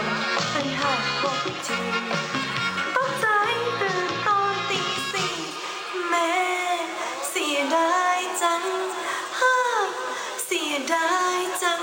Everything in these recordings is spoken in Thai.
มพันห้าพกจีต้องใจตื่นตอนตีสี่แม่เสียดายจังฮ่าเสียดายจัง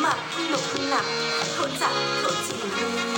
马不停蹄，踏出战，出征。